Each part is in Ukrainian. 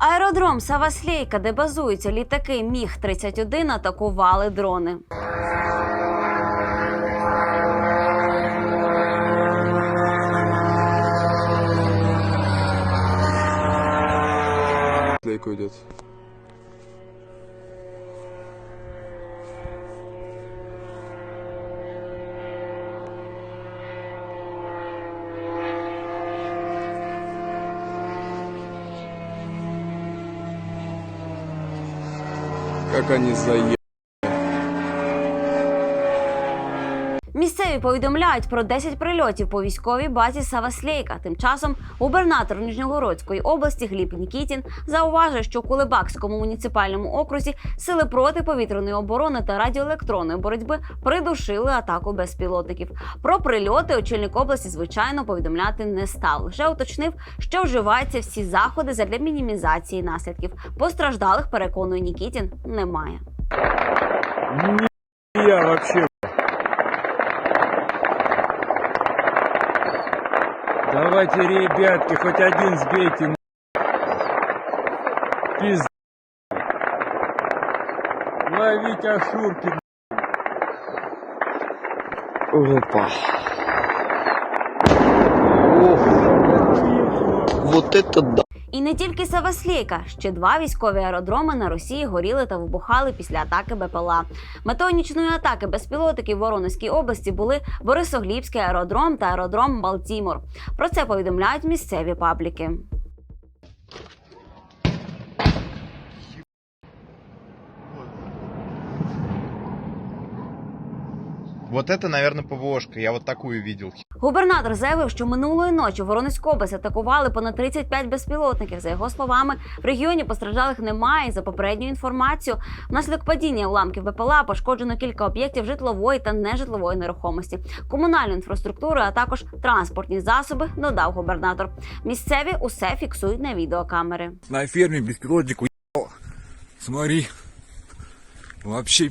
Аеродром Саваслейка, де базуються літаки Міг 31 атакували дрони. Лейку идет. Как они заебали. Місцеві повідомляють про 10 прильотів по військовій базі Саваслейка. Тим часом губернатор Нижньогородської області Гліб Нікітін зауважив, що у Кулебакському муніципальному окрузі сили протиповітряної оборони та радіоелектронної боротьби придушили атаку безпілотників. Про прильоти очільник області, звичайно, повідомляти не став. Лише уточнив, що вживаються всі заходи задля мінімізації наслідків. Постраждалих, переконує Нікітін, немає. Я вообще. Давайте, ребятки, хоть один сбейте. на- Пиз... Ловить ошурки. Опа. Вот это да. І не тільки Саваслейка, ще два військові аеродроми на Росії горіли та вибухали після атаки БПЛА. Метою нічної атаки безпілотників в Воронезькій області були Борисоглібський аеродром та аеродром Балтімор. Про це повідомляють місцеві пабліки. Вот это, наверное, ПВОшка. Я вот такую видел. Губернатор заявив, що минулої ночі в Воронезьку область атакували понад 35 безпілотників. За його словами, в регіоні постраждалих немає. За попередньою інформацією, внаслідок падіння уламків БПЛА пошкоджено кілька об'єктів житлової та нежитлової нерухомості, комунальну інфраструктуру, а також транспортні засоби. Додав губернатор. Місцеві усе фіксують на відеокамери. На ферме беспилотник уебал. Смотри. Вообще.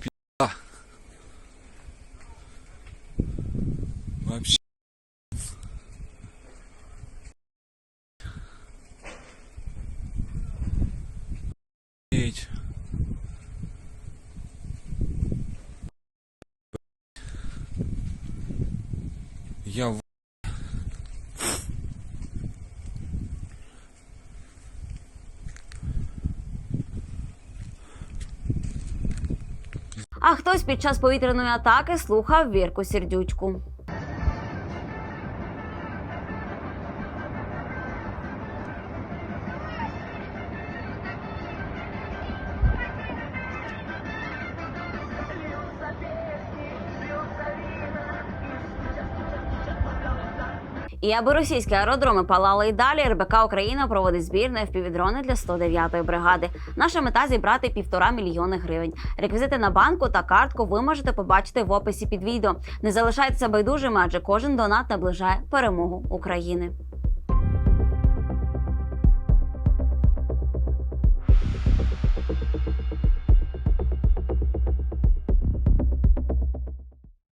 Я в... А хтось під час повітряної атаки слухав Вірку Сердючку. І аби російські аеродроми палали і далі, РБК Україна проводить збір на FPV-дрони для 109-ї бригади. Наша мета зібрати півтора мільйони гривень. Реквізити на банку та картку ви можете побачити в описі під відео. Не залишайтеся байдужими, адже кожен донат наближає перемогу України.